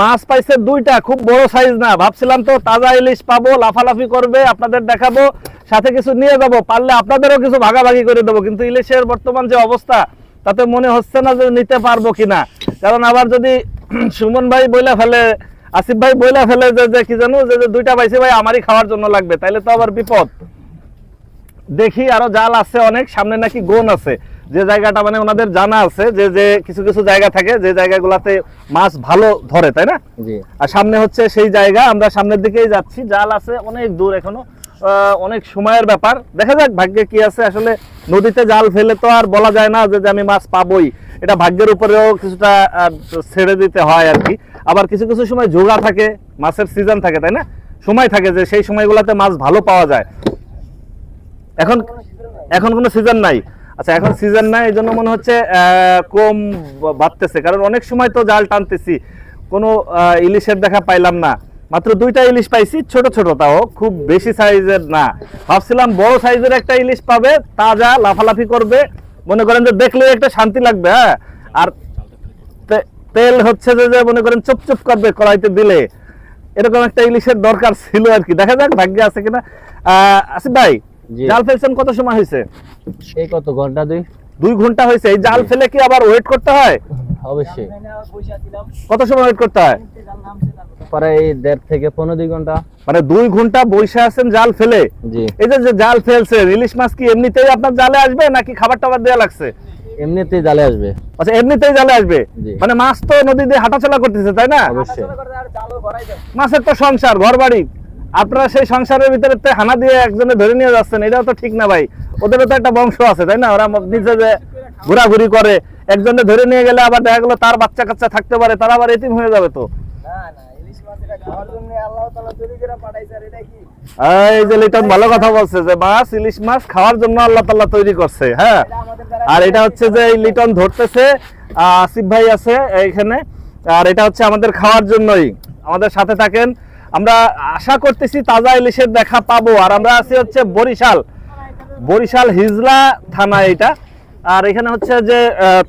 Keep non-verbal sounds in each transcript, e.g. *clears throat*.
মাছ পাইছে দুইটা, খুব বড় সাইজ না। ভাবছিলাম তো তাজা ইলিশ পাবো, লাফালাফি করবে, আপনাদের দেখাবো, সাথে কিছু নিয়ে যাব, পারলে আপনাদেরও কিছু ভাগাভাগি করে দেবো। কিন্তু ইলিশের বর্তমান যে অবস্থা, তাতে মনে হচ্ছে না যে নিতে পারব কিনা। কারণ আবার যদি *clears throat* সুমন ভাই বইলা ফেলে, আসিফ ভাই বইলা ফেলে যে কি জানো যে দুইটা পাইছে ভাই, আমারই খাওয়ার জন্য লাগবে। তাইলে তো আবার বিপদ। দেখি আরও জাল আছে অনেক সামনে নাকি গোন আছে। যে জায়গাটা মানে ওনাদের জানা আছে যে যে কিছু কিছু জায়গা থাকে যে জায়গাগুলোতে মাছ ভালো ধরে তাই না? আর সামনে হচ্ছে সেই জায়গা আমরা সামনের দিকেই যাচ্ছি জাল আছে অনেক দূর এখনও অনেক সময়ের ব্যাপার। দেখা যাক ভাগ্যে কি আছে আসলে নদীতে জাল ফেলে তো আর বলা যায় না যে আমি মাছ পাবই। এটা ভাগ্যের উপরেও কিছুটা ছেড়ে দিতে হয় আর কি। আবার কিছু কিছু সময় যোগা থাকে মাছের সিজন থাকে তাই না? সময় থাকে যে সেই সময়গুলোতে মাছ ভালো পাওয়া যায়। এখন এখন কোনো সিজন নাই। আচ্ছা এখন সিজন নাই এই জন্য মনে হচ্ছে কম বাড়তেছে। কারণ অনেক সময় তো জাল টানতেছি। কোনো ইলিশের দেখা পাইলাম না। মাত্র দুইটা ইলিশ পাইছি ছোট ছোট তাও খুব বেশি সাইজের না। ভাবছিলাম বড় সাইজের একটা ইলিশ পাবে তাজা লাফালাফি করবে। মনে করেন যে দেখলে একটা শান্তি লাগবে হ্যাঁ? আর তেল হচ্ছে যে যে মনে করেন চুপ চুপ করবে কড়াইতে দিলে। এরকম একটা ইলিশের দরকার ছিল আর কি। দেখা যাক ভাগ্যে আছে কিনা। আহ, আসিফ ভাই। জাল ফেলছেন কত সময় হয়েছে? এই কত ঘণ্টা দুই? দুই ঘণ্টা হয়েছে। এই জাল ফেলে কি আবার ওয়েট করতে হয়? অবশ্যই। কত সময় ওয়েট করতে হয়? পরে এই দেড় থেকে পনেরো দুই ঘণ্টা। মানে দুই ঘণ্টা বসে আছেন জাল ফেলে? এই যে জাল ইলিশ মাছ কি এমনিতেই আপনার জালে আসবে নাকি খাবার টাবার দেওয়া লাগছে? এমনিতেই জালে আসবে। আচ্ছা এমনিতেই জালে আসবে? মানে মাছ তো নদী দিয়ে হাঁটাচলা করতেছে তাই না? অবশ্যই। মাছের তো সংসার ঘর বাড়ি আপনারা সেই সংসারের ভিতরে তে হানা দিয়ে একজনে ধরে নিয়ে যাচ্ছেন এটাও তো ঠিক না ভাই। ওদেরও তো একটা বংশ আছে তাই না? ওরা নিজে যে ঘোরাঘুরি করে একজনে ধরে নিয়ে গেলে আবার দেখা গেলো তার বাচ্চা কাচ্চা থাকতে পারে তারা আবার এতিম হয়ে যাবে তো। এই যে লিটন ভালো কথা বলছে যে মাছ ইলিশ মাছ খাওয়ার জন্য আল্লাহ তাল্লাহ তৈরি করছে হ্যাঁ? আর এটা হচ্ছে যে এই লিটন ধরতেছে আসিফ ভাই আছে এইখানে আর এটা হচ্ছে আমাদের খাওয়ার জন্যই। আমাদের সাথে থাকেন আমরা আশা করতেছি তাজা ইলিশের দেখা পাবো। আর আমরা আছি হচ্ছে বরিশাল। বরিশাল হিজলা থানা এটা আর এখানে হচ্ছে যে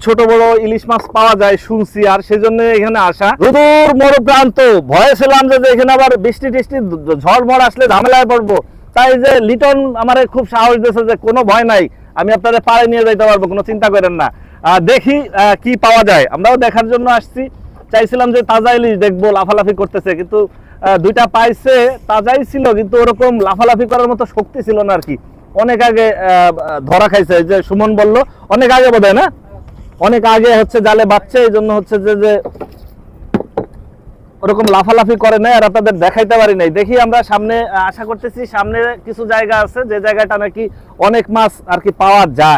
ছোট বড় ইলিশ মাছ পাওয়া যায় শুনছি, আর সেজন্য এখানে আসা। রুদুর মরুপ্রান্ত ভয়ে ছিলাম যে এখানে আবার বৃষ্টি টিষ্টি ঝড় মড় আসলে ঝামেলায় পড়ব। তাই যে, লিটন আমারে খুব সাহস দিয়েছে যে, কোনো ভয় নাই, আমি আপনাদের পাড়ে নিয়ে যাইতে পারব, কোনো চিন্তা করেন না। দেখি কি পাওয়া যায়। আমরাও দেখার জন্য আসছি। চাইছিলাম যে তাজা ইলিশ দেখব, লাফালাফি করতেছে, কিন্তু দুইটা পাইছে, তাজাই ছিল, কিন্তু ওরকম লাফালাফি করার মতো শক্তি ছিল না আর কি। অনেক আগে ধরা খাইছে যে সুমন বলল, অনেক আগে বোধ না? অনেক আগে হচ্ছে জালে বাচ্চা, এই জন্য হচ্ছে যে যে ওরকম লাফালাফি করে নাই, আর আপনাদের দেখাইতে পারি নাই। দেখি আমরা সামনে আশা করতেছি সামনে কিছু জায়গা আছে, যে জায়গাটা নাকি অনেক মাছ আর কি পাওয়া যায়।